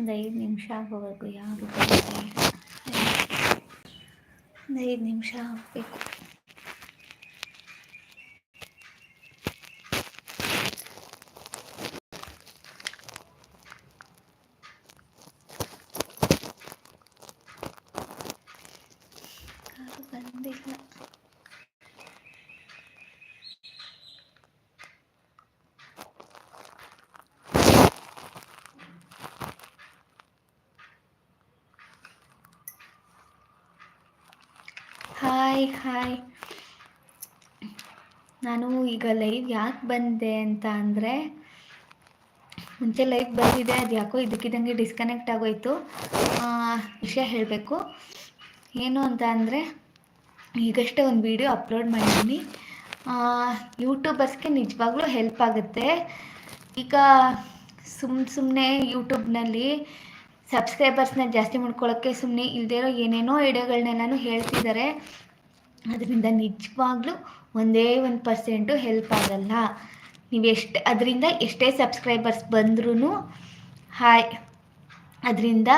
ಒಂದು ಐದು ನಿಮಿಷ ಆಗೋವರೆಗೂ ಬರೋದೇ ಇಲ್ಲ ಒಂದು ಐದು ನಿಮಿಷ ಆಗಬೇಕು ಯಾರು ಬಂದಿಲ್ಲ ಹಾಯ್ ಹಾಯ್ ನಾನು ಈಗ ಲೈವ್ ಯಾಕೆ ಬಂದೆ ಅಂತ ಅಂದರೆ, ಮುಂಚೆ ಲೈವ್ ಬಂದಿದೆ, ಅದು ಯಾಕೋ ಇದಕ್ಕಿದ್ದಂಗೆ ಡಿಸ್ಕನೆಕ್ಟ್ ಆಗೋಯ್ತು. ವಿಷಯ ಹೇಳಬೇಕು. ಏನು ಅಂತ ಅಂದರೆ, ಈಗಷ್ಟೇ ಒಂದು ವಿಡಿಯೋ ಅಪ್ಲೋಡ್ ಮಾಡಿದ್ದೀನಿ. ಯೂಟ್ಯೂಬರ್ಸ್ಗೆ ನಿಜವಾಗ್ಲೂ ಹೆಲ್ಪ್ ಆಗುತ್ತೆ. ಈಗ ಸುಮ್ ಸುಮ್ಮನೆ ಯೂಟ್ಯೂಬ್ನಲ್ಲಿ ಸಬ್ಸ್ಕ್ರೈಬರ್ಸ್ನ ಜಾಸ್ತಿ ಮಾಡ್ಕೊಳ್ಳೋಕ್ಕೆ ಸುಮ್ಮನೆ ಇಲ್ಲದೇ ಇರೋ ಏನೇನೋ ಐಡಿಯಾಗಳನ್ನೆಲ್ಲನೂ ಹೇಳ್ತಿದ್ದಾರೆ. ಅದರಿಂದ ನಿಜವಾಗ್ಲೂ ಒಂದೇ ಒಂದು ಪರ್ಸೆಂಟು ಹೆಲ್ಪ್ ಆಗಲ್ಲ. ನೀವು ಎಷ್ಟು, ಅದರಿಂದ ಎಷ್ಟೇ ಸಬ್ಸ್ಕ್ರೈಬರ್ಸ್ ಬಂದ್ರೂ ಹಾಯ್. ಅದರಿಂದ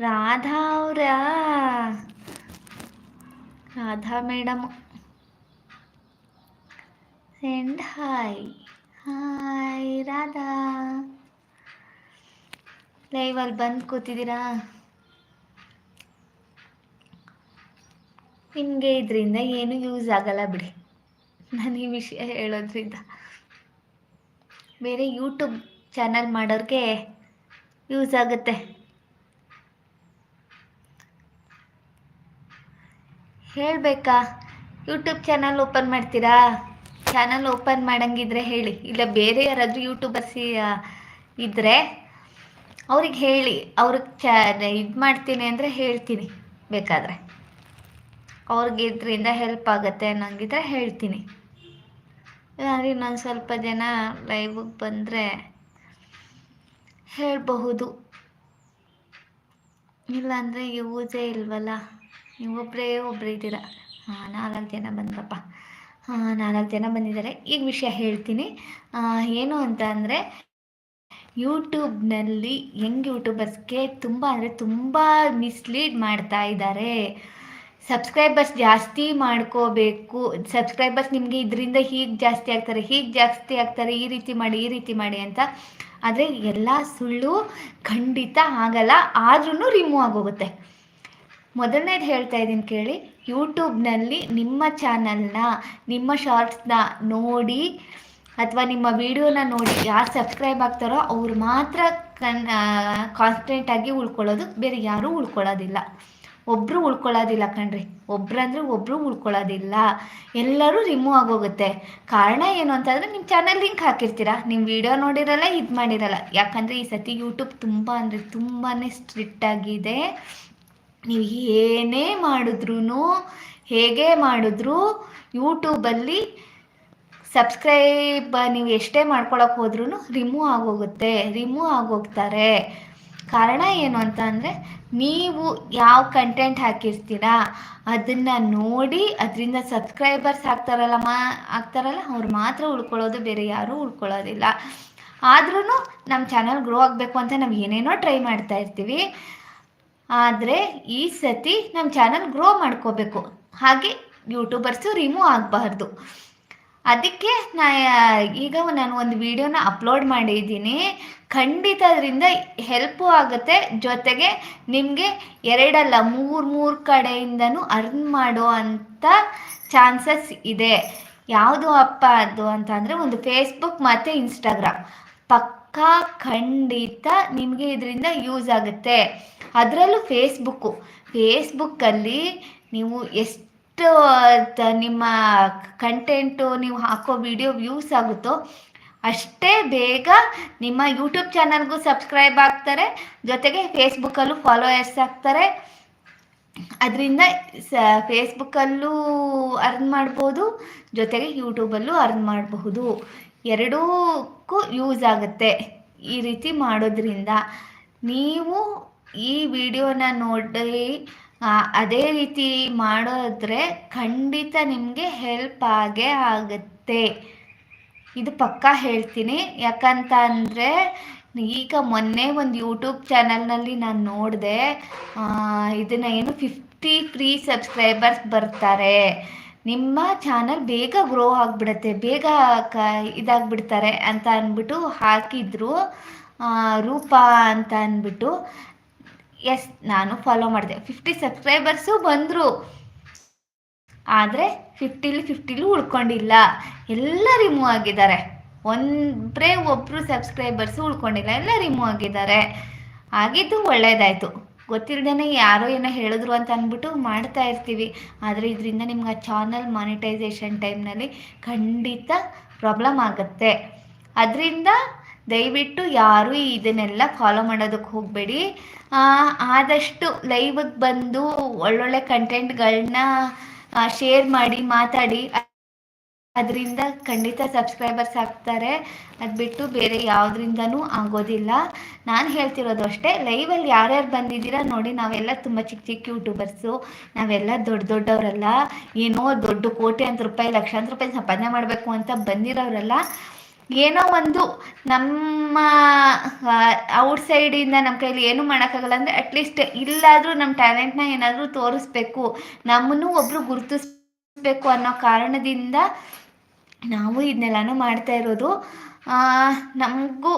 ರಾಧಾ ಅವರ, Radha madam. Send hi hi Radha. ಲೈವಲ್ಲಿ ಬಂದು ಕೂತಿದ್ದೀರಾ? ನಿಮಗೆ ಇದರಿಂದ ಏನು ಯೂಸ್ ಆಗಲ್ಲ ಬಿಡಿ. ನಾನು ಈ ವಿಷಯ ಹೇಳೋದ್ರಿಂದ. ಬೇರೆ ಯೂಟ್ಯೂಬ್ ಚಾನಲ್ ಮಾಡೋರಿಗೆ ಯೂಸ್ ಆಗುತ್ತೆ. ಹೇಳಬೇಕಾ? ಯೂಟ್ಯೂಬ್ ಚಾನಲ್ ಓಪನ್ ಮಾಡ್ತೀರಾ? ಚಾನಲ್ ಓಪನ್ ಮಾಡಂಗಿದ್ರೆ ಹೇಳಿ. ಇಲ್ಲ ಬೇರೆ ಯಾರಾದರೂ ಯೂಟ್ಯೂಬರ್ಸ್ ಇದ್ದರೆ ಅವ್ರಿಗೆ ಹೇಳಿ. ಅವ್ರಿಗೆ ಚ ಇದು ಮಾಡ್ತೀನಿ ಅಂದರೆ ಹೇಳ್ತೀನಿ ಬೇಕಾದರೆ. ಅವ್ರಿಗೆ ಇದರಿಂದ ಹೆಲ್ಪ್ ಆಗುತ್ತೆ ಅನ್ನೋಂಗಿದ್ರೆ ಹೇಳ್ತೀನಿ. ಇಲ್ಲಾಂದರೆ ಇನ್ನೊಂದು ಸ್ವಲ್ಪ ಜನ ಲೈವಿಗೆ ಬಂದರೆ ಹೇಳಬಹುದು. ಇಲ್ಲಾಂದರೆ ಯೂಸೇ ಇಲ್ವಲ್ಲ ನೀವೊಬ್ಬರೇ ಒಬ್ಬರೇ ಇದ್ದೀರಾ. ಹಾಂ, ನಾಲ್ಕು ಜನ ಬಂದ್ರಪ್ಪ. ಹಾಂ, ನಾಲ್ಕು ಜನ ಬಂದಿದ್ದಾರೆ. ಈಗ ವಿಷಯ ಹೇಳ್ತೀನಿ. ಏನು ಅಂತ ಅಂದರೆ ಯೂಟ್ಯೂಬ್ನಲ್ಲಿ ಯಂಗ್ ಯೂಟ್ಯೂಬರ್ಸ್ಗೆ ತುಂಬ ಅಂದರೆ ತುಂಬ ಮಿಸ್ಲೀಡ್ ಮಾಡ್ತಾ ಇದ್ದಾರೆ. ಸಬ್ಸ್ಕ್ರೈಬರ್ಸ್ ಜಾಸ್ತಿ ಮಾಡ್ಕೋಬೇಕು. ಸಬ್ಸ್ಕ್ರೈಬರ್ಸ್ ನಿಮಗೆ ಇದರಿಂದ ಹೀಗೆ ಜಾಸ್ತಿ ಆಗ್ತಾರೆ, ಹೀಗೆ ಜಾಸ್ತಿ ಆಗ್ತಾರೆ, ಈ ರೀತಿ ಮಾಡಿ, ಈ ರೀತಿ ಮಾಡಿ ಅಂತ. ಆದರೆ ಎಲ್ಲ ಸುಳ್ಳು ಖಂಡಿತ ಆಗಲ್ಲ ಆದ್ರೂ ರಿಮೂವ್ ಆಗೋಗುತ್ತೆ. ಮೊದಲನೇದು ಹೇಳ್ತಾ ಇದ್ದೀನಿ ಕೇಳಿ ಯೂಟ್ಯೂಬ್ನಲ್ಲಿ ನಿಮ್ಮ ಚಾನಲ್ನ ನಿಮ್ಮ ಶಾರ್ಟ್ಸ್ನ ನೋಡಿ, ಅಥವಾ ನಿಮ್ಮ ವಿಡಿಯೋನ ನೋಡಿ ಯಾರು ಸಬ್ಸ್ಕ್ರೈಬ್ ಆಗ್ತಾರೋ ಅವ್ರು ಮಾತ್ರ ಕನ್ ಕಾನ್ಸ್ಟೆಂಟಾಗಿ ಉಳ್ಕೊಳ್ಳೋದು, ಬೇರೆ ಯಾರೂ ಉಳ್ಕೊಳ್ಳೋದಿಲ್ಲ. ಒಬ್ಬರು ಉಳ್ಕೊಳ್ಳೋದಿಲ್ಲ ಕಣ್ರಿ. ಒಬ್ರಂದ್ರೆ ಒಬ್ಬರು ಉಳ್ಕೊಳ್ಳೋದಿಲ್ಲ. ಎಲ್ಲರೂ ರಿಮೂವ್ ಆಗೋಗುತ್ತೆ. ಕಾರಣ ಏನು ಅಂತಂದರೆ ನಿಮ್ಮ ಚಾನಲ್ ಲಿಂಕ್ ಹಾಕಿರ್ತೀರಾ? ನಿಮ್ಮ ವಿಡಿಯೋ ನೋಡಿರಲ್ಲ, ಇದು ಮಾಡಿರಲ್ಲ. ಯಾಕಂದರೆ ಈ ಸತಿ ಯೂಟ್ಯೂಬ್ ತುಂಬ ಅಂದರೆ ತುಂಬಾ ಸ್ಟ್ರಿಕ್ಟ್ ಆಗಿದೆ. ನೀವು ಏನೇ ಮಾಡಿದ್ರೂ ಹೇಗೆ ಮಾಡಿದ್ರೂ ಯೂಟ್ಯೂಬಲ್ಲಿ ಸಬ್ಸ್ಕ್ರೈಬ್ ನೀವು ಎಷ್ಟೇ ಮಾಡ್ಕೊಳಕ್ಕೆ ಹೋದ್ರೂ ರಿಮೂವ್ ಆಗೋಗುತ್ತೆ. ರಿಮೂವ್ ಆಗೋಗ್ತಾರೆ. ಕಾರಣ ಏನು ಅಂತ ಅಂದರೆ ನೀವು ಯಾವ ಕಂಟೆಂಟ್ ಹಾಕಿರ್ತೀರಾ, ಅದನ್ನು ನೋಡಿ ಅದರಿಂದ ಸಬ್ಸ್ಕ್ರೈಬರ್ಸ್ ಆಗ್ತಾರಲ್ಲ ಮಾ, ಆಗ್ತಾರಲ್ಲ, ಅವ್ರು ಮಾತ್ರ ಉಳ್ಕೊಳ್ಳೋದು, ಬೇರೆ ಯಾರೂ ಉಳ್ಕೊಳ್ಳೋದಿಲ್ಲ. ಆದ್ರೂ ನಮ್ಮ ಚಾನಲ್ ಗ್ರೋ ಆಗಬೇಕು ಅಂತ ನಾವು ಏನೇನೋ ಟ್ರೈ ಮಾಡ್ತಾ ಇರ್ತೀವಿ. ಆದರೆ ಈ ಸತಿ ನಮ್ಮ ಚಾನಲ್ ಗ್ರೋ ಮಾಡ್ಕೋಬೇಕು. ಹಾಗೆ ಯೂಟ್ಯೂಬರ್ಸು ರಿಮೂವ್ ಆಗಬಾರ್ದು. ಅದಕ್ಕೆ ನಾ, ಈಗ ನಾನು ಒಂದು ವಿಡಿಯೋನ ಅಪ್ಲೋಡ್ ಮಾಡಿದ್ದೀನಿ. ಖಂಡಿತ ಅದರಿಂದ ಹೆಲ್ಪು ಆಗುತ್ತೆ. ಜೊತೆಗೆ ನಿಮಗೆ ಎರಡಲ್ಲ, ಮೂರು ಮೂರು ಕಡೆಯಿಂದನೂ ಅರ್ನ್ ಮಾಡೋ ಅಂಥ ಚಾನ್ಸಸ್ ಇದೆ. ಯಾವುದು ಅಪ್ಪ, ಅದು ಅಂತ ಅಂದರೆ ಒಂದು ಫೇಸ್ಬುಕ್ ಮತ್ತು ಇನ್ಸ್ಟಾಗ್ರಾಮ್ ಪಕ್ಕಾ ಖಂಡಿತ ನಿಮಗೆ ಇದರಿಂದ ಯೂಸ್ ಆಗುತ್ತೆ. ಅದರಲ್ಲೂ ಫೇಸ್ಬುಕ್ಕು ಫೇಸ್ಬುಕ್ಕಲ್ಲಿ ನೀವು ಎಷ್ಟು ತ- ನಿಮ್ಮ ಕಂಟೆಂಟು ನೀವು ಹಾಕೋ ವಿಡಿಯೋ ವ್ಯೂಸ್ ಆಗುತ್ತೋ ಅಷ್ಟೇ ಬೇಗ ನಿಮ್ಮ ಯೂಟ್ಯೂಬ್ ಚಾನಲ್ಗೂ ಸಬ್ಸ್ಕ್ರೈಬ್ ಆಗ್ತಾರೆ. ಜೊತೆಗೆ ಫೇಸ್ಬುಕ್ಕಲ್ಲೂ ಫಾಲೋಯರ್ಸ್ ಆಗ್ತಾರೆ. ಅದರಿಂದ ಸ ಫೇಸ್ಬುಕ್ಕಲ್ಲೂ ಅರ್ನ್ ಮಾಡ್ಬೋದು. ಜೊತೆಗೆ ಯೂಟ್ಯೂಬಲ್ಲೂ ಅರ್ನ್ ಮಾಡಬಹುದು. ಎರಡೂಕ್ಕೂ ಯೂಸ್ ಆಗುತ್ತೆ ಈ ರೀತಿ ಮಾಡೋದ್ರಿಂದ. ನೀವು ಈ ವಿಡಿಯೋನ ನೋಡಿ ಅದೇ ರೀತಿ ಮಾಡೋದ್ರೆ ಖಂಡಿತ ನಿಮಗೆ ಹೆಲ್ಪ್ ಆಗೇ ಆಗುತ್ತೆ. ಇದು ಪಕ್ಕಾ ಹೇಳ್ತೀನಿ. ಯಾಕಂತ ಅಂದರೆ ಈಗ ಮೊನ್ನೆ ಒಂದು ಯೂಟ್ಯೂಬ್ ಚಾನಲ್ನಲ್ಲಿ ನಾನು ನೋಡಿದೆ ಇದನ್ನು ಏನು ಫಿಫ್ಟಿ ಫ್ರೀ ಸಬ್ಸ್ಕ್ರೈಬರ್ಸ್ ಬರ್ತಾರೆ. ನಿಮ್ಮ ಚಾನಲ್ ಬೇಗ ಗ್ರೋ ಆಗಿಬಿಡುತ್ತೆ, ಬೇಗ ಕ, ಇದಾಗಿಬಿಡ್ತಾರೆ ಅಂತ ಅಂದ್ಬಿಟ್ಟು ಹಾಕಿದ್ರು. ರೂಪಾ ಅಂತ ಅಂದ್ಬಿಟ್ಟು. ಎಸ್ ನಾನು ಫಾಲೋ ಮಾಡಿದೆ. ಫಿಫ್ಟಿ ಸಬ್ಸ್ಕ್ರೈಬರ್ಸು ಬಂದರು. ಆದರೆ ಫಿಫ್ಟಿಲಿ ಫಿಫ್ಟಿಲಿ ಉಳ್ಕೊಂಡಿಲ್ಲ. ಎಲ್ಲ ರಿಮೂವ್ ಆಗಿದ್ದಾರೆ. ಒಂದೇ ಒಬ್ಬರು ಸಬ್ಸ್ಕ್ರೈಬರ್ಸು ಉಳ್ಕೊಂಡಿಲ್ಲ. ಎಲ್ಲ ರಿಮೂವ್ ಆಗಿದ್ದಾರೆ. ಆಗಿದ್ದು ಒಳ್ಳೇದಾಯಿತು. ಗೊತ್ತಿಲ್ಲದೇ ಯಾರೋ ಏನೋ ಹೇಳಿದ್ರು ಅಂತ ಅಂದ್ಬಿಟ್ಟು ಮಾಡ್ತಾ ಇರ್ತೀವಿ. ಆದರೆ ಇದರಿಂದ ನಿಮ್ಗೆ ಆ ಚಾನಲ್ ಮಾನಿಟೈಸೇಷನ್ ಟೈಮ್ನಲ್ಲಿ ಖಂಡಿತ ಪ್ರಾಬ್ಲಮ್ ಆಗುತ್ತೆ. ಅದರಿಂದ ದಯವಿಟ್ಟು ಯಾರೂ ಇದನ್ನೆಲ್ಲ ಫಾಲೋ ಮಾಡೋದಕ್ಕೆ ಹೋಗಬೇಡಿ. ಆದಷ್ಟು ಲೈವ್ಗೆ ಬಂದು ಒಳ್ಳೊಳ್ಳೆ ಕಂಟೆಂಟ್ಗಳನ್ನ ಶೇರ್ ಮಾಡಿ, ಮಾತಾಡಿ. ಅದರಿಂದ ಖಂಡಿತ ಸಬ್ಸ್ಕ್ರೈಬರ್ಸ್ ಆಗ್ತಾರೆ. ಅದು ಬಿಟ್ಟು ಬೇರೆ ಯಾವುದ್ರಿಂದನೂ ಆಗೋದಿಲ್ಲ. ನಾನು ಹೇಳ್ತಿರೋದು ಅಷ್ಟೇ ಲೈವಲ್ಲಿ ಯಾರ್ಯಾರು ಬಂದಿದ್ದೀರಾ ನೋಡಿ, ನಾವೆಲ್ಲ ತುಂಬ ಚಿಕ್ಕ ಚಿಕ್ಕ ಯೂಟ್ಯೂಬರ್ಸು ನಾವೆಲ್ಲ ದೊಡ್ಡ ದೊಡ್ಡವರಲ್ಲ. ಏನೋ ದೊಡ್ಡ ಕೋಟಿ ಅಂತ ರೂಪಾಯಿ, ಲಕ್ಷಾಂತರ ರೂಪಾಯಿ ಸಂಪಾದನೆ ಮಾಡಬೇಕು ಅಂತ ಬಂದಿರೋರಲ್ಲ ಏನೋ ಒಂದು ನಮ್ಮ ಔಟ್ ಇಂದ ನಮ್ಮ ಕೈಲಿ ಏನೂ ಮಾಡೋಕ್ಕಾಗಲ್ಲ ಅಂದರೆ ಅಟ್ಲೀಸ್ಟ್ ಇಲ್ಲಾದರೂ ನಮ್ಮ ಟ್ಯಾಲೆಂಟ್ನ ಏನಾದ್ರೂ ತೋರಿಸ್ಬೇಕು. ನಮ್ಮನ್ನು ಒಬ್ರು ಗುರುತಿಸ್ಬೇಕು ಅನ್ನೋ ಕಾರಣದಿಂದ ನಾವು ಇದನ್ನೆಲ್ಲನೂ ಮಾಡ್ತಾ ಇರೋದು. ನಮಗೂ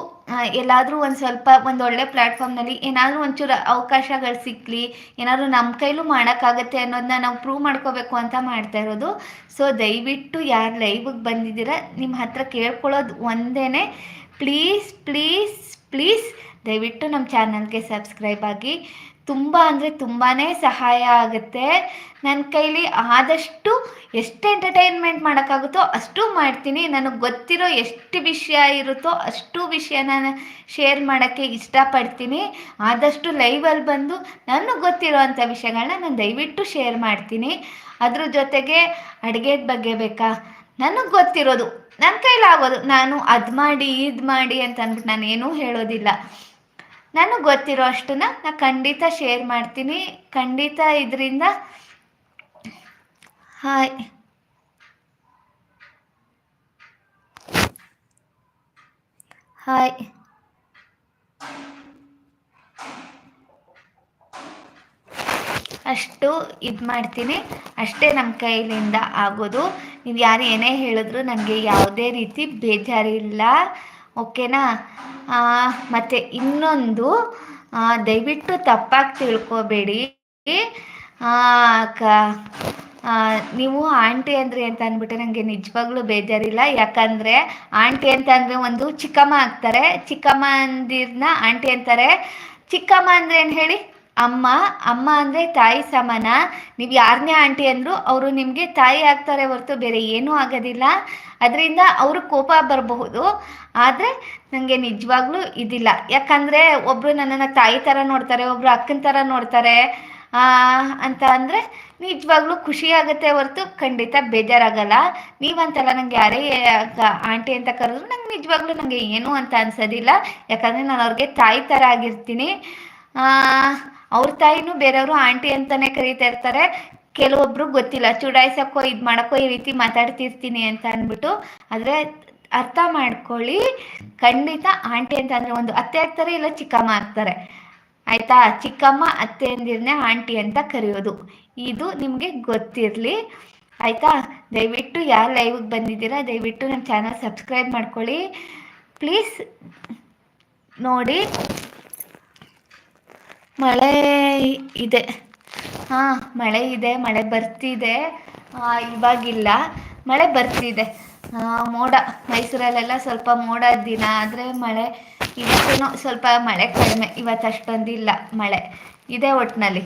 ಎಲ್ಲಾದರೂ ಒಂದು ಸ್ವಲ್ಪ ಒಂದು ಒಳ್ಳೆ ಪ್ಲ್ಯಾಟ್ಫಾರ್ಮ್ನಲ್ಲಿ ಏನಾದರೂ ಒಂಚೂರು ಅವಕಾಶಗಳು ಸಿಕ್ಕಲಿ ಏನಾದರೂ ನಮ್ಮ ಕೈಲೂ ಮಾಡೋಕ್ಕಾಗತ್ತೆ ಅನ್ನೋದನ್ನ ನಾವು ಪ್ರೂವ್ ಮಾಡ್ಕೋಬೇಕು ಅಂತ ಮಾಡ್ತಾ ಇರೋದು. ಸೊ ದಯವಿಟ್ಟು ಯಾರು ಲೈವಿಗೆ ಬಂದಿದ್ದೀರಾ ನಿಮ್ಮ ಹತ್ರ ಕೇಳ್ಕೊಳ್ಳೋದು ಒಂದೇ ಪ್ಲೀಸ್ ಪ್ಲೀಸ್ ಪ್ಲೀಸ್ ದಯವಿಟ್ಟು ನಮ್ಮ ಚಾನಲ್ಗೆ ಸಬ್ಸ್ಕ್ರೈಬ್ ಆಗಿ. ತುಂಬ ಅಂದರೆ ತುಂಬಾ ಸಹಾಯ ಆಗುತ್ತೆ. ನನ್ನ ಕೈಲಿ ಆದಷ್ಟು ಎಷ್ಟು ಎಂಟರ್ಟೈನ್ಮೆಂಟ್ ಮಾಡೋಕ್ಕಾಗುತ್ತೋ ಅಷ್ಟು ಮಾಡ್ತೀನಿ. ನನಗೆ ಗೊತ್ತಿರೋ ಎಷ್ಟು ವಿಷಯ ಇರುತ್ತೋ ಅಷ್ಟು ವಿಷಯ ನಾನು ಶೇರ್ ಮಾಡೋಕ್ಕೆ ಇಷ್ಟಪಡ್ತೀನಿ. ಆದಷ್ಟು ಲೈವಲ್ಲಿ ಬಂದು ನನಗೆ ಗೊತ್ತಿರೋ ಅಂಥ ವಿಷಯಗಳನ್ನ ನಾನು ದಯವಿಟ್ಟು ಶೇರ್ ಮಾಡ್ತೀನಿ. ಅದ್ರ ಜೊತೆಗೆ ಅಡುಗೆದ ಬಗ್ಗೆ ಬೇಕಾ? ನನಗೆ ಗೊತ್ತಿರೋದು. ನನ್ನ ಕೈಲಾಗೋದು. ನಾನು ಅದು ಮಾಡಿ, ಇದು ಮಾಡಿ ಅಂತ ಅಂದ್ಬಿಟ್ಟು ನಾನು ಏನೂ ಹೇಳೋದಿಲ್ಲ. ನನಗೆ ಗೊತ್ತಿರೋ ಅಷ್ಟನ್ನ ನಾನು ಖಂಡಿತ ಶೇರ್ ಮಾಡ್ತೀನಿ. ಖಂಡಿತ ಇದರಿಂದ ಹಾಯ್. ಹಾಯ್. ಅಷ್ಟು ಇದು ಮಾಡ್ತೀನಿ. ಅಷ್ಟೇ ನಮ್ಮ ಕೈಲಿಂದ ಆಗೋದು. ನೀವು ಯಾರು ಏನೇ ಹೇಳಿದ್ರು ನನಗೆ ಯಾವುದೇ ರೀತಿ ಬೇಜಾರಿಲ್ಲ. ಓಕೆನಾ? ಮತ್ತು ಇನ್ನೊಂದು ದಯವಿಟ್ಟು ತಪ್ಪಾಗಿ ತಿಳ್ಕೊಬೇಡಿ. ಕ ನೀವು ಆಂಟಿ ಅಂದ್ರಿ ಅಂತ ಅಂದ್ಬಿಟ್ಟು ನನಗೆ ನಿಜವಾಗ್ಲೂ ಬೇಜಾರಿಲ್ಲ. ಯಾಕಂದರೆ ಆಂಟಿ ಅಂತ ಅಂದರೆ ಒಂದು ಚಿಕ್ಕಮ್ಮ ಆಗ್ತಾರೆ. ಚಿಕ್ಕಮ್ಮ ಅಂದಿರನ್ನ ಆಂಟಿ ಅಂತಾರೆ. ಚಿಕ್ಕಮ್ಮ ಅಂದರೆ ಏನು ಹೇಳಿ? ಅಮ್ಮ. ಅಮ್ಮ ಅಂದರೆ ತಾಯಿ ಸಮಾನ. ನೀವು ಯಾರನ್ನೇ ಆಂಟಿ ಅಂದರೂ ಅವರು ನಿಮಗೆ ತಾಯಿ ಆಗ್ತಾರೆ ಹೊರತು ಬೇರೆ ಏನೂ ಆಗೋದಿಲ್ಲ. ಅದರಿಂದ ಅವರು ಕೋಪ ಬರಬಹುದು. ಆದರೆ ನನಗೆ ನಿಜವಾಗ್ಲೂ ಇದಿಲ್ಲ. ಯಾಕಂದರೆ ಒಬ್ಬರು ನನ್ನನ್ನು ತಾಯಿ ಥರ ನೋಡ್ತಾರೆ ಒಬ್ಬರು ಅಕ್ಕನ ಥರ ನೋಡ್ತಾರೆ ಅಂತ ಅಂದರೆ ನಿಜವಾಗ್ಲೂ ಖುಷಿ ಆಗುತ್ತೆ ಹೊರತು ಖಂಡಿತ ಬೇಜಾರಾಗಲ್ಲ. ನೀವಂತಲ್ಲ ನನಗೆ ಯಾರೇ ಆಂಟಿ ಅಂತ ಕರೆದ್ರು ನಂಗೆ ನಿಜವಾಗ್ಲೂ ನನಗೆ ಏನು ಅಂತ ಅನ್ಸೋದಿಲ್ಲ. ಯಾಕಂದರೆ ನಾನು ಅವ್ರಿಗೆ ತಾಯಿ ಥರ ಆಗಿರ್ತೀನಿ. ಅವ್ರ ತಾಯಿನೂ ಬೇರೆಯವರು ಆಂಟಿ ಅಂತಲೇ ಕರೀತಾ ಇರ್ತಾರೆ. ಕೆಲವೊಬ್ರು ಗೊತ್ತಿಲ್ಲ. ಚುಡಾಯಿಸೋಕ್ಕೋ ಇದು ಮಾಡೋಕ್ಕೋ ಈ ರೀತಿ ಮಾತಾಡ್ತಿರ್ತೀನಿ ಅಂತ ಅಂದ್ಬಿಟ್ಟು. ಆದರೆ ಅರ್ಥ ಮಾಡ್ಕೊಳ್ಳಿ. ಖಂಡಿತ ಆಂಟಿ ಅಂತ ಅಂದ್ರೆ ಒಂದು ಅತ್ತೆ ಆಗ್ತಾರೆ ಇಲ್ಲ ಚಿಕ್ಕಮ್ಮ ಆಗ್ತಾರೆ. ಆಯ್ತಾ? ಚಿಕ್ಕಮ್ಮ ಅತ್ತೆ ಅಂದಿರನೇ ಆಂಟಿ ಅಂತ ಕರೆಯೋದು. ಇದು ನಿಮಗೆ ಗೊತ್ತಿರಲಿ. ಆಯಿತಾ? ದಯವಿಟ್ಟು ಯಾರು ಲೈವ್ಗೆ ಬಂದಿದ್ದೀರಾ, ದಯವಿಟ್ಟು ನಮ್ಮ ಚಾನಲ್ ಸಬ್ಸ್ಕ್ರೈಬ್ ಮಾಡ್ಕೊಳ್ಳಿ. ಪ್ಲೀಸ್ ನೋಡಿ. ಮಳೆ ಇದೆ. ಹಾಂ, ಮಳೆ ಇದೆ, ಮಳೆ ಬರ್ತಿದೆ. ಇವಾಗಿಲ್ಲ. ಮಳೆ ಬರ್ತಿದೆ. ಮೋಡ. ಮೈಸೂರಲ್ಲೆಲ್ಲ ಸ್ವಲ್ಪ ಮೋಡ ದಿನ ಆದರೆ ಮಳೆ. ಇವತ್ತೇನೋ ಸ್ವಲ್ಪ ಮಳೆ ಕಡಿಮೆ. ಇವತ್ತು ಅಷ್ಟೊಂದಿಲ್ಲ ಮಳೆ. ಇದೆ ಒಟ್ಟಿನಲ್ಲಿ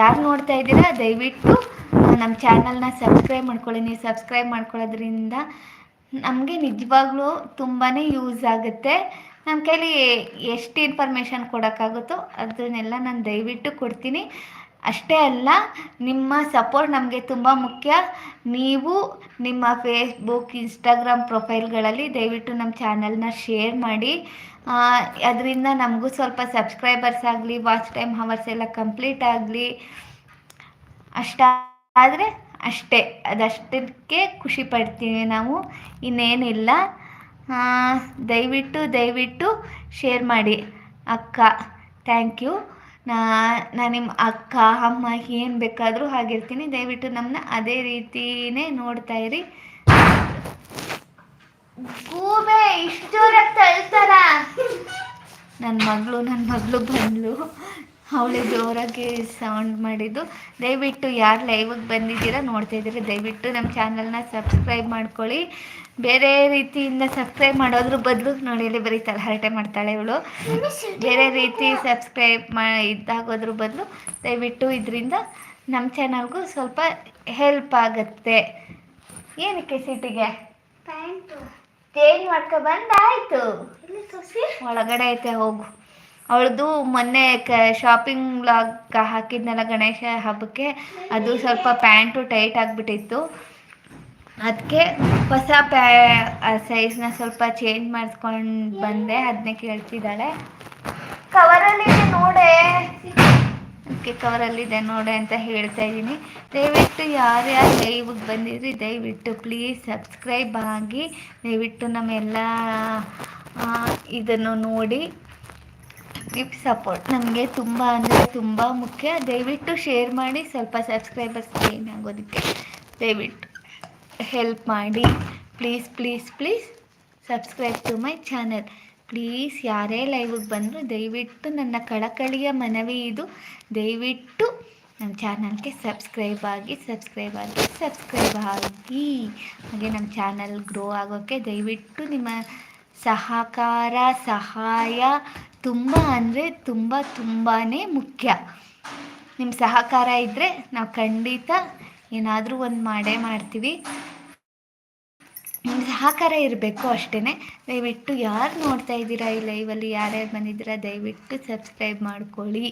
ಯಾರು ನೋಡ್ತಾ ಇದ್ದೀರಾ? ದಯವಿಟ್ಟು ನಮ್ಮ ಚಾನಲ್ನ ಸಬ್ಸ್ಕ್ರೈಬ್ ಮಾಡ್ಕೊಳ್ಳಿ. ನೀವು ಸಬ್ಸ್ಕ್ರೈಬ್ ಮಾಡ್ಕೊಳ್ಳೋದ್ರಿಂದ ನಮಗೆ ನಿಜವಾಗ್ಲೂ ತುಂಬಾ ಯೂಸ್ ಆಗುತ್ತೆ. ನಮ್ಮ ಕೈಲಿ ಎಷ್ಟು ಇನ್ಫಾರ್ಮೇಷನ್ ಕೊಡೋಕ್ಕಾಗುತ್ತೋ ಅದನ್ನೆಲ್ಲ ನಾನು ದಯವಿಟ್ಟು ಕೊಡ್ತೀನಿ. ಅಷ್ಟೇ ಅಲ್ಲ, ನಿಮ್ಮ ಸಪೋರ್ಟ್ ನಮಗೆ ತುಂಬ ಮುಖ್ಯ. ನೀವು ನಿಮ್ಮ ಫೇಸ್ಬುಕ್ ಇನ್ಸ್ಟಾಗ್ರಾಮ್ ಪ್ರೊಫೈಲ್ಗಳಲ್ಲಿ ದಯವಿಟ್ಟು ನಮ್ಮ ಚಾನಲ್ನ ಶೇರ್ ಮಾಡಿ. ಅದರಿಂದ ನಮಗೂ ಸ್ವಲ್ಪ ಸಬ್ಸ್ಕ್ರೈಬರ್ಸ್ ಆಗಲಿ ವಾಚ್ ಟೈಮ್ ಹವರ್ಸ್ ಎಲ್ಲ ಕಂಪ್ಲೀಟ್ ಆಗಲಿ. ಅಷ್ಟ ಆದರೆ ಅಷ್ಟೇ, ಅದಷ್ಟಕ್ಕೆ ಖುಷಿ ಪಡ್ತೀವಿ ನಾವು, ಇನ್ನೇನಿಲ್ಲ. ದಯವಿಟ್ಟು ದಯವಿಟ್ಟು ಶೇರ್ ಮಾಡಿ. ಅಕ್ಕ ಥ್ಯಾಂಕ್ ಯು ನಾ ನಾನು ನಿಮ್ಮ ಅಕ್ಕ, ಅಮ್ಮ ಏನು ಬೇಕಾದರೂ ಆಗಿರ್ತೀನಿ ದಯವಿಟ್ಟು ನಮ್ಮನ್ನ ಅದೇ ರೀತಿಯೇ ನೋಡ್ತಾ ಇರಿ. ಗೂಬೆ, ಇಷ್ಟು ತಳ್ತಾರ ನನ್ನ ಮಗಳು ನನ್ನ ಮಗಳು ಬಂದ್ಲು. ಅವಳೆ ಜೋರಾಗಿ ಸೌಂಡ್ ಮಾಡಿದ್ದು. ದಯವಿಟ್ಟು ಯಾರು ಲೈವಿಗೆ ಬಂದಿದ್ದೀರಾ ನೋಡ್ತಾ ಇದ್ದೀರಿ. ದಯವಿಟ್ಟು ನಮ್ಮ ಚಾನಲ್ನ ಸಬ್ಸ್ಕ್ರೈಬ್ ಮಾಡ್ಕೊಳ್ಳಿ. ಬೇರೆ ರೀತಿಯಿಂದ ಸಬ್ಸ್ಕ್ರೈಬ್ ಮಾಡೋದ್ರ ಬದಲು ನೋಡಿ ಅಲ್ಲಿ ಬರೀ ತಲಹರಟೆ ಮಾಡ್ತಾಳೆ ಇವಳು. ಬೇರೆ ರೀತಿ ಸಬ್ಸ್ಕ್ರೈಬ್ ಮಾ ಇದಾಗೋದ್ರ ಬದಲು ದಯವಿಟ್ಟು ಇದರಿಂದ ನಮ್ಮ ಚಾನಲ್ಗೂ ಸ್ವಲ್ಪ ಹೆಲ್ಪ್ ಆಗುತ್ತೆ. ಏನಕ್ಕೆ ಸಿಟಿಗೆ? ಚೇಂಜ್ ಮಾಡ್ಕೊ ಬಂದಾಯ್ತು. ಇಲ್ಲಿ ಒಳಗಡೆ ಐತೆ ಹೋಗು. ಅವಳದು ಮೊನ್ನೆ ಕ ಶಾಪಿಂಗ್ ಲಾಗ್ ಹಾಕಿದ್ನಲ್ಲ ಗಣೇಶ ಹಬ್ಬಕ್ಕೆ, ಅದು ಸ್ವಲ್ಪ ಪ್ಯಾಂಟು ಟೈಟ್ ಆಗಿಬಿಟ್ಟಿತ್ತು. ಅದಕ್ಕೆ ಹೊಸ ಪ್ಯಾ ಸೈಜ್ನ ಸ್ವಲ್ಪ ಚೇಂಜ್ ಮಾಡಿಸ್ಕೊಂಡು ಬಂದೆ ಅದನ್ನೇ ಕೇಳ್ತಿದ್ದಾಳೆ. ಕವರಲ್ಲಿ ನೋಡೆ. ಅದಕ್ಕೆ ಕವರಲ್ಲಿದೆ ನೋಡೆ ಅಂತ ಹೇಳ್ತಾ ಇದ್ದೀನಿ. ದಯವಿಟ್ಟು ಯಾರ್ಯಾರು ಲೈವ್ಗೆ ಬಂದಿದ್ರಿ, ದಯವಿಟ್ಟು ಪ್ಲೀಸ್ ಸಬ್ಸ್ಕ್ರೈಬ್ ಆಗಿ, ದಯವಿಟ್ಟು ನಮ್ಮೆಲ್ಲ ಇದನ್ನು ನೋಡಿ. ಗಿಫ್ಟ್ ಸಪೋರ್ಟ್ ನಮಗೆ ತುಂಬ ಅಂದರೆ ತುಂಬ ಮುಖ್ಯ. ದಯವಿಟ್ಟು ಶೇರ್ ಮಾಡಿ. ಸ್ವಲ್ಪ ಸಬ್ಸ್ಕ್ರೈಬರ್ಸ್ ಗೇನ್ ಆಗೋದಕ್ಕೆ ದಯವಿಟ್ಟು ಹೆಲ್ಪ್ ಮಾಡಿ. Please please please subscribe to my channel please ಯಾರೇ ಲೈವಿಗೆ ಬಂದರೂ ದಯವಿಟ್ಟು ನನ್ನ ಕಳಕಳಿಯ ಮನವಿ ಇದು. ದಯವಿಟ್ಟು ನಮ್ಮ ಚಾನಲ್ಗೆ ಸಬ್ಸ್ಕ್ರೈಬ್ ಆಗಿ ಸಬ್ಸ್ಕ್ರೈಬ್ ಆಗಿ ಸಬ್ಸ್ಕ್ರೈಬ್ ಆಗಿ. ಹಾಗೆ ನಮ್ಮ ಚಾನಲ್ ಗ್ರೋ ಆಗೋಕ್ಕೆ ದಯವಿಟ್ಟು ನಿಮ್ಮ ಸಹಕಾರ, ಸಹಾಯ ತುಂಬ ಅಂದರೆ ತುಂಬ ತುಂಬಾ ಮುಖ್ಯ. ನಿಮ್ಮ ಸಹಕಾರ ಇದ್ದರೆ ನಾವು ಖಂಡಿತ ಏನಾದರೂ ಒಂದು ಮಾಡೇ ಮಾಡ್ತೀವಿ. ನಿಮ್ಮ ಸಹಕಾರ ಇರಬೇಕು ಅಷ್ಟೇ ದಯವಿಟ್ಟು ಯಾರು ನೋಡ್ತಾ ಇದ್ದೀರಾ ಈ ಲೈವಲ್ಲಿ ಯಾರ್ಯಾರು ಬಂದಿದ್ದೀರಾ ದಯವಿಟ್ಟು ಸಬ್ಸ್ಕ್ರೈಬ್ ಮಾಡ್ಕೊಳ್ಳಿ.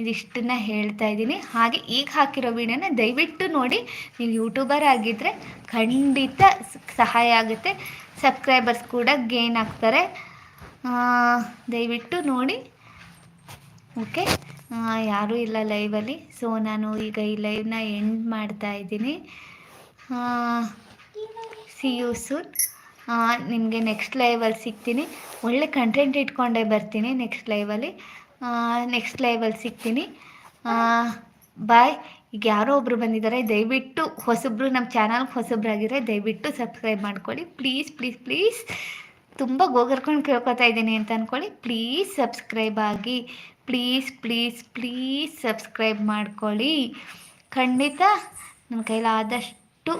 ಇದಿಷ್ಟನ್ನ ಹೇಳ್ತಾ ಇದ್ದೀನಿ. ಹಾಗೆ ಈಗ ಹಾಕಿರೋ ವಿಡಿಯೋನ ದಯವಿಟ್ಟು ನೋಡಿ. ನೀವು ಯೂಟ್ಯೂಬರ್ ಆಗಿದ್ದರೆ ಖಂಡಿತ ಸಹಾಯ ಆಗುತ್ತೆ. ಸಬ್ಸ್ಕ್ರೈಬರ್ಸ್ ಕೂಡ ಗೇನ್ ಆಗ್ತಾರೆ. ದಯವಿಟ್ಟು ನೋಡಿ. ಓಕೆ. ಯಾರೂ ಇಲ್ಲ ಲೈವಲ್ಲಿ. ಸೊ ನಾನು ಈಗ ಈ ಲೈವ್ನ ಎಂಡ್ ಮಾಡ್ತಾ ಇದ್ದೀನಿ. ಸಿ ಯು ಸೂನ್ ನಿಮಗೆ ನೆಕ್ಸ್ಟ್ ಲೈವಲ್ಲಿ ಸಿಗ್ತೀನಿ. ಒಳ್ಳೆ ಕಂಟೆಂಟ್ ಇಟ್ಕೊಂಡೇ ಬರ್ತೀನಿ ನೆಕ್ಸ್ಟ್ ಲೈವಲ್ಲಿ. ನೆಕ್ಸ್ಟ್ ಲೈವಲ್ಲಿ ಸಿಗ್ತೀನಿ. ಬಾಯ್ ಈಗ ಯಾರೋ ಒಬ್ಬರು ಬಂದಿದ್ದಾರೆ, ದಯವಿಟ್ಟು ಹೊಸಬ್ರು ನಮ್ಮ ಚಾನಲ್ಗೆ ಹೊಸಬ್ರಾಗಿದ್ರೆ ದಯವಿಟ್ಟು ಸಬ್ಸ್ಕ್ರೈಬ್ ಮಾಡ್ಕೊಳ್ಳಿ. ಪ್ಲೀಸ್ ಪ್ಲೀಸ್ ಪ್ಲೀಸ್ ತುಂಬ ಗೋಗರ್ಕೊಂಡು ಕೇಳ್ಕೊತಾ ಇದ್ದೀನಿ ಅಂತ ಅಂದ್ಕೊಳ್ಳಿ ಪ್ಲೀಸ್ ಸಬ್ಸ್ಕ್ರೈಬ್ ಆಗಿ ಪ್ಲೀಸ್ ಪ್ಲೀಸ್ ಪ್ಲೀಸ್ ಸಬ್ಸ್ಕ್ರೈಬ್ ಮಾಡ್ಕೊಳ್ಳಿ. ಖಂಡಿತ ನನ್ನ ಕೈಲಾದಷ್ಟು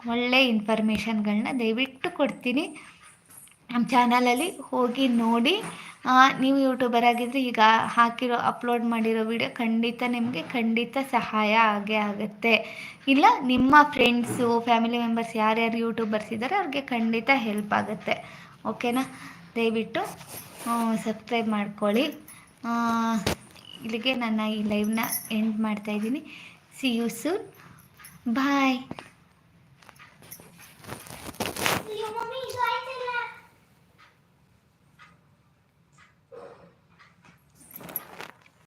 ಒಳ್ಳೆ ಇನ್ಫಾರ್ಮೇಷನ್ಗಳನ್ನ ದಯವಿಟ್ಟು ಕೊಡ್ತೀನಿ. ನಮ್ಮ ಚಾನಲಲ್ಲಿ ಹೋಗಿ ನೋಡಿ. ನೀವು ಯೂಟ್ಯೂಬರ್ ಆಗಿದ್ದರೆ ಈಗ ಹಾಕಿರೋ ಅಪ್ಲೋಡ್ ಮಾಡಿರೋ ವಿಡಿಯೋ ಖಂಡಿತ ನಿಮಗೆ ಖಂಡಿತ ಸಹಾಯ ಆಗೇ ಆಗುತ್ತೆ. ಇಲ್ಲ, ನಿಮ್ಮ ಫ್ರೆಂಡ್ಸು ಫ್ಯಾಮಿಲಿ ಮೆಂಬರ್ಸ್ ಯಾರ್ಯಾರು ಯೂಟ್ಯೂಬರ್ಸ್ ಇದ್ದಾರೆ ಅವ್ರಿಗೆ ಖಂಡಿತ ಹೆಲ್ಪ್ ಆಗುತ್ತೆ. ಓಕೆನಾ ದಯವಿಟ್ಟು ಸಬ್ಸ್ಕ್ರೈಬ್ ಮಾಡ್ಕೊಳ್ಳಿ. ಇಲ್ಲಿಗೆ ನನ್ನ ಈ ಲೈವ್ನ ಎಂಡ್ ಮಾಡ್ತಾಯಿದ್ದೀನಿ ಸಿ ಯು ಸೂನ್ ಬಾಯ್